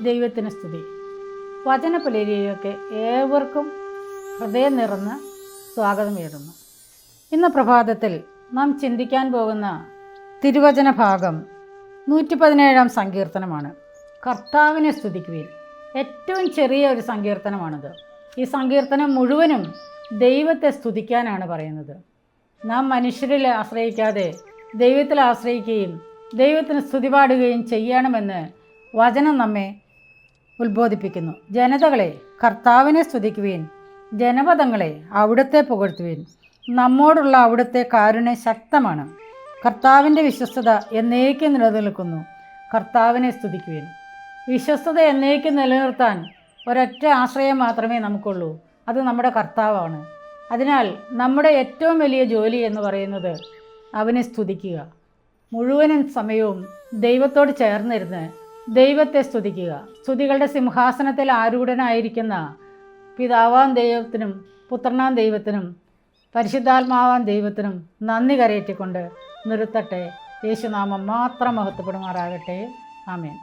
ദൈവത്തിന് സ്തുതി. വചനപ്പുലരിയൊക്കെ ഏവർക്കും ഹൃദയം നിറന്ന് സ്വാഗതമേറുന്നു ഇന്ന് പ്രഭാതത്തിൽ നാം ചിന്തിക്കാൻ പോകുന്ന തിരുവചന ഭാഗം നൂറ്റി പതിനേഴാം സങ്കീർത്തനമാണ്. കർത്താവിനെ സ്തുതിക്കുകയിൽ ഏറ്റവും ചെറിയ ഒരു സങ്കീർത്തനമാണിത്. ഈ സങ്കീർത്തനം മുഴുവനും ദൈവത്തെ സ്തുതിക്കാനാണ് പറയുന്നത്. നാം മനുഷ്യരിൽ ആശ്രയിക്കാതെ ദൈവത്തിൽ ആശ്രയിക്കുകയും ദൈവത്തിന് സ്തുതിപാടുകയും ചെയ്യണമെന്ന് വചനം നമ്മെ ഉത്ബോധിപ്പിക്കുന്നു. ജനതകളെ കർത്താവിനെ സ്തുതിക്കുവീൻ. ജനപദങ്ങളെ അവിടുത്തെ പുകഴ്ത്തുവീൻ. നമ്മോടുള്ള അവിടുത്തെ കാരുണ്യം ശക്തമാണ്. കർത്താവിന്റെ വിശ്വസ്തത എന്നേക്കും നിലനിൽക്കുന്നു. കർത്താവിനെ സ്തുതിക്കുവീൻ. വിശ്വസ്തത എന്നേക്കും നിലനിർത്താൻ ഒരൊറ്റ ആശ്രയം മാത്രമേ നമുക്കുള്ളൂ. അത് നമ്മുടെ കർത്താവാണ്. അതിനാൽ നമ്മുടെ ഏറ്റവും വലിയ ജോലി എന്ന് പറയുന്നത് അവനെ സ്തുതിക്കുക. മുഴുവനും സമയവും ദൈവത്തോട് ചേർന്നിരുന്ന് ദൈവത്തെ സ്തുതിക്കുക. സ്തുതികളുടെ സിംഹാസനത്തിൽ ആരൂഢനായിരിക്കുന്ന പിതാവാം ദൈവത്തിനും പുത്രനാം ദൈവത്തിനും പരിശുദ്ധാത്മാവാൻ ദൈവത്തിനും നന്ദി കരയറ്റിക്കൊണ്ട് നിർത്തട്ടെ. യേശുനാമം മാത്രം മഹത്വപ്പെടുമാറാകട്ടെ. ആമേൻ.